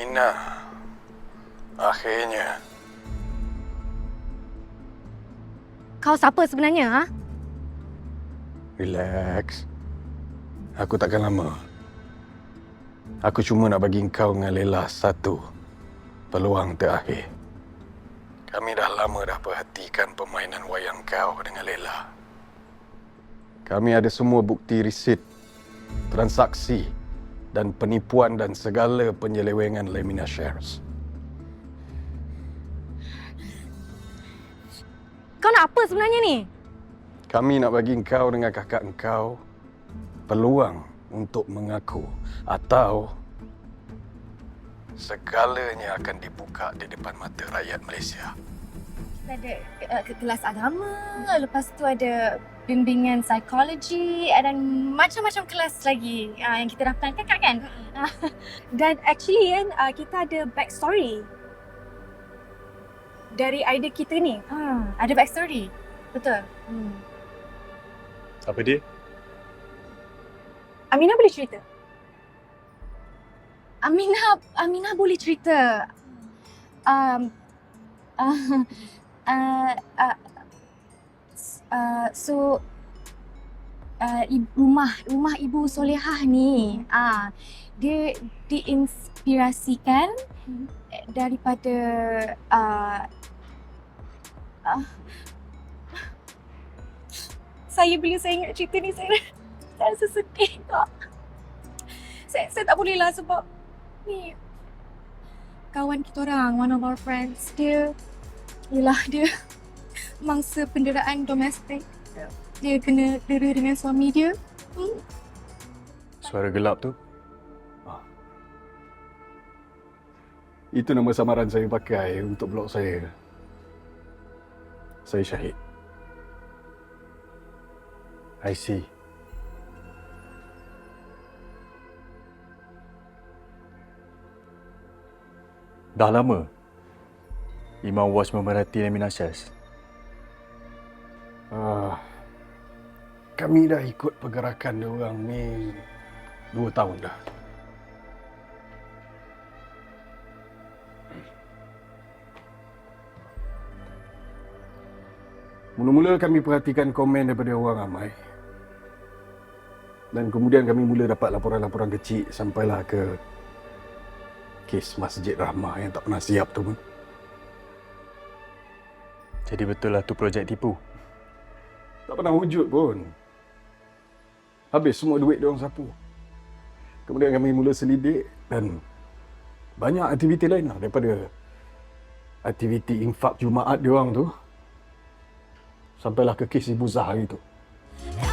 Нина, akhirnya. Kau siapa sebenarnya, ha? Relax. Aku takkan lama. Aku cuma nak bagi kau dengan Lela satu peluang terakhir. Kami dah lama dah perhatikan permainan wayang kau dengan Lela. Kami ada semua bukti risit, transaksi, dan penipuan dan segala penyelewengan Lemina Shares. Kau nak apa sebenarnya ni? Kami nak bagi kau dengan kakak kau peluang untuk mengaku atau segalanya akan dibuka di depan mata rakyat Malaysia. Kita ada uh, ke kelas agama, lepas tu ada bimbingan psikologi dan macam-macam kelas lagi uh, yang kita dah plan kakak kan? Dan actually kan uh, kita ada backstory dari idea kita ni. Ha, ada backstory. Betul. Hmm. Apa dia? Aminah boleh cerita? Aminah, Aminah boleh cerita. Um, uh, uh, uh, uh, so, uh, rumah rumah ibu Solehah ni, ah, dia diinspirasikan daripada uh, Saya bila saya ingat cerita ni saya saya rasa sedih kak. Saya, saya tak boleh lah sebab ni kawan kita orang, one of our friends, dia yelah dia mangsa penderaan domestik. Dia kena dera dengan suami dia. Hmm. Suara gelap tu? Itu nama samaran saya pakai untuk blog saya. Saya Syahid. I see. Dah lama Imam Was memerhati Lemina Shares. Ah, kami dah ikut pergerakan dia orang ni dua tahun dah. Mula-mula kami perhatikan komen daripada orang ramai. Dan kemudian kami mula dapat laporan-laporan kecil sampailah ke kes Masjid Rahmah yang tak pernah siap tu pun. Jadi betul lah tu projek tipu. Tak pernah wujud pun. Habis semua duit dia orang sapu. Kemudian kami mula selidik dan banyak aktiviti lain lah daripada aktiviti infak Jumaat dia orang tu sampailah ke kes Ibu Zahar itu. I